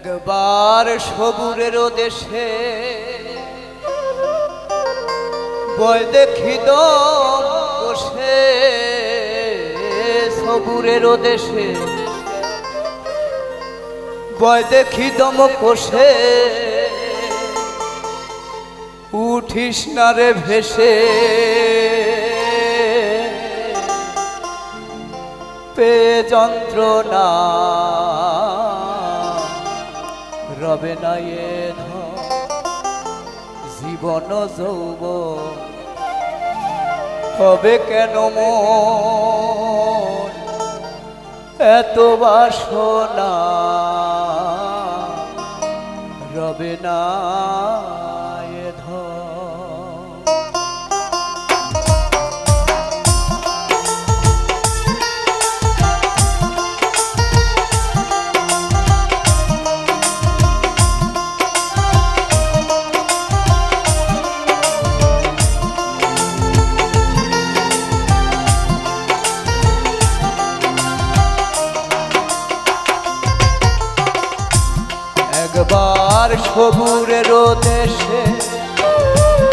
একবার সবুরের দেশে বয় দেখি বসে সবুরের দেশে। বয় দেখি দম কষে উঠিস না রে ভেসে। পে যন্ত্রণা রবে না এ জীবন যৌব তবে কেন এত বাসনা রবে না।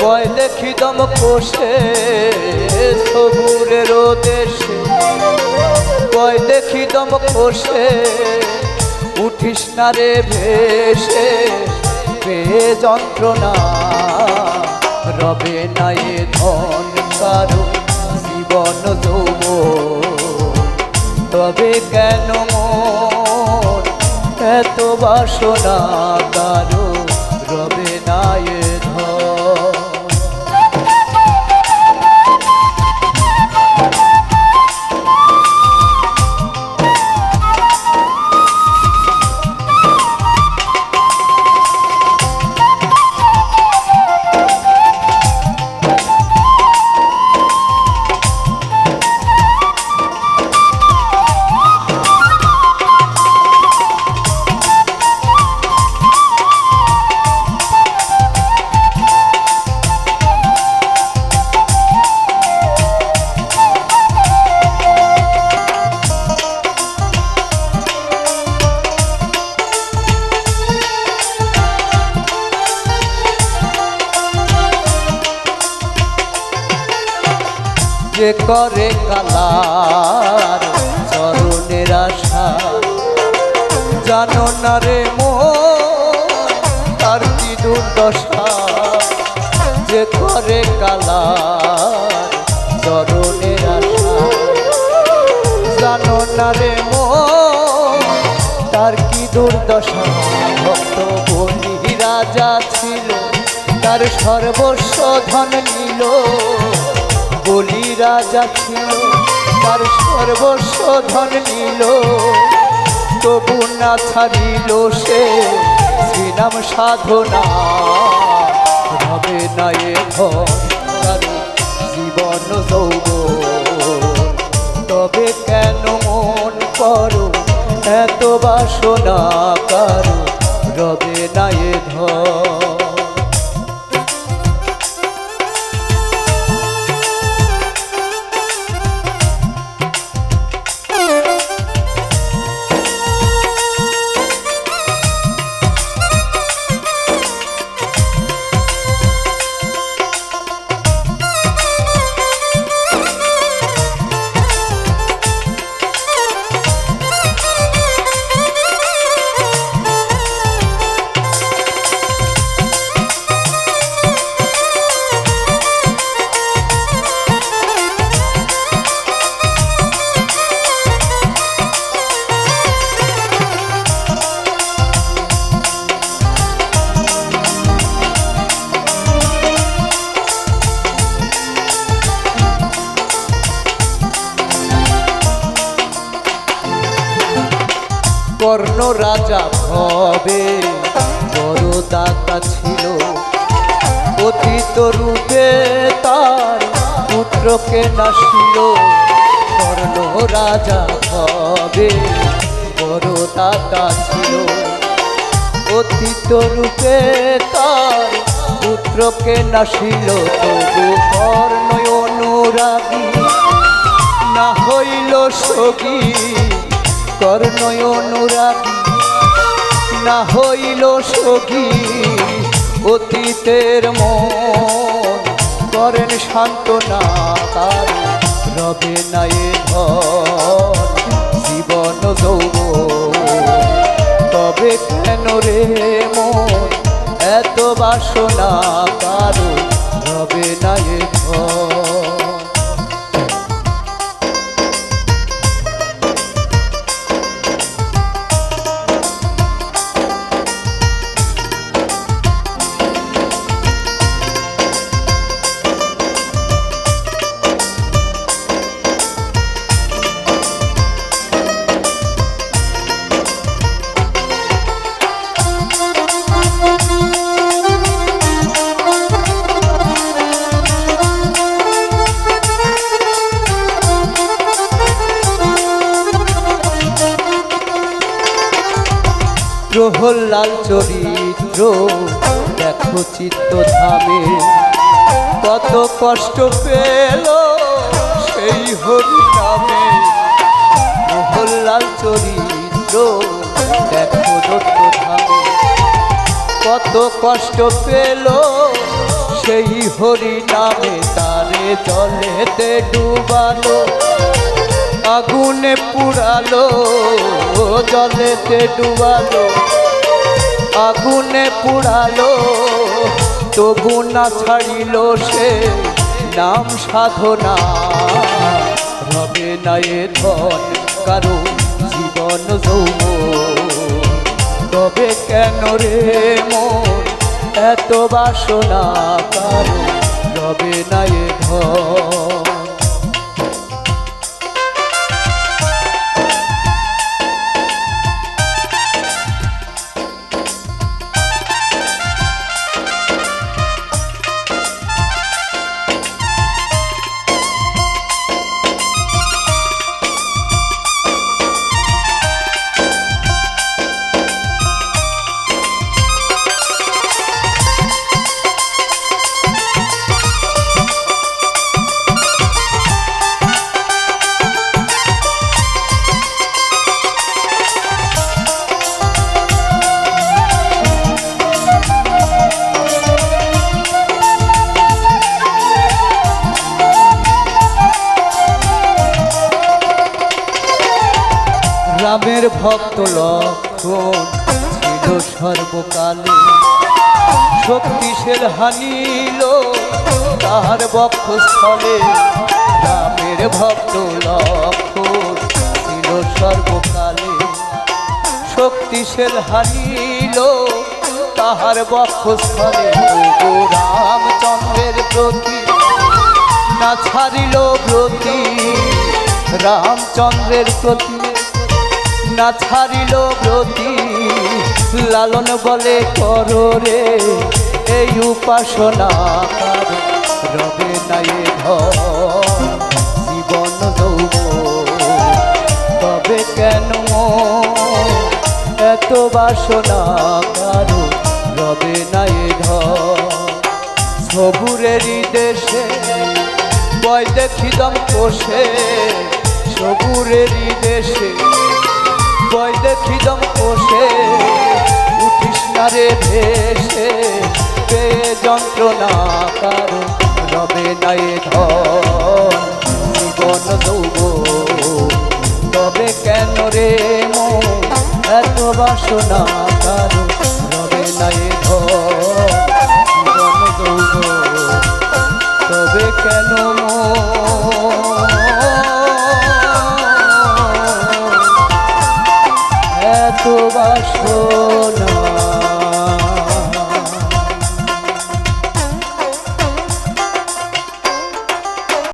বয় দেখি দম কোষে, সবুরের দেশে বয় দেখি দম কোষে, উঠিস না রে ভেসে, পে যন্ত্রণা। রবে না এ ধন কারও জীবন যৌব তবে কেন মন এত বাসনা? যে করে কালার, চরণের আশা। জানো না রে তার কি দুর্দশা? যে করে কালার, চরণের আশা। জানো না রে তার কি দুর্দশা? ভক্ত বলি রাজা ছিল, তার সর্বস্ব ধন নিল। রাজা ছিল তার সর্বস্ব ধন নিল। তবু না ছাড়িল সে শ্রীনাম সাধনা। হবে না এ ধন কারও জীবন যৌব তবে কেন মন করো এত বাসনা কারও? কর্ণ রাজা ভবে। বড় দাতা ছিল অতীত রূপে তার পুত্রকে নাসিল। কর্ণ রাজা ভবে। বড় দাতা ছিল অতীত রূপে তার পুত্রকে নাসিল। তবু কর্ণয় অনুরাগী না হইল সগী কর্ণয় অনুরাগী না হইল সখী অতীতের মন। করেন সান্ত্বনা তার, রবে নাই জীবন যৌব তবে কেন রে মন? এত বাসনা কারও রবে নাই ধন। প্রহল্লাল চরিত্র, দেখো চিত্ত ধামে কত কষ্ট পেল সেই হরি নামে প্রহল্লাল চরিত্র, দেখো দত্ত ধামে কত কষ্ট পেল সেই হরি নামে তারে জলেতে ডুবালো, আগুনে পুরালো জলেতে ডুবালো। আগুনে পুরালো তবু না ছাড়িল সে নাম সাধনা। রবে না এ ধন, কারও জীবন যৌব তবে কেন রে মন, এত বাসনা, কারও রবে না এ ধন? রামের ভক্ত লক্ষণ ছিল সর্বকালে। শক্তিশীল হানিল তাহার বক্ষস্থলে রামের ভক্ত লক্ষণ ছিল সর্বকালে। শক্তিশীল হানিল তাহার বক্ষস্থলে রামচন্দ্রের প্রতি না ছাড়িল প্রতি রামচন্দ্রের প্রতি না ছাড়িল ব্রতি, লালন বলে করো রে, এই উপাসনা রবে নাই জীবন দৌব তবে কেন এত বাসনা কারও রবে নাই ধন সবুরেরই দেশে, বয় দেখিদম কোষে সবুরেরই দেশে বয় দেখিদম কোষে, উঠিস না রে ভেসে পেয়ে যন্ত্রণা কারও রবে নাই ধন? জীবন দৌব তবে কেন রে মন? এত বাসনা কারও রবে নাই ধন? জীবন দৌব তবে কেন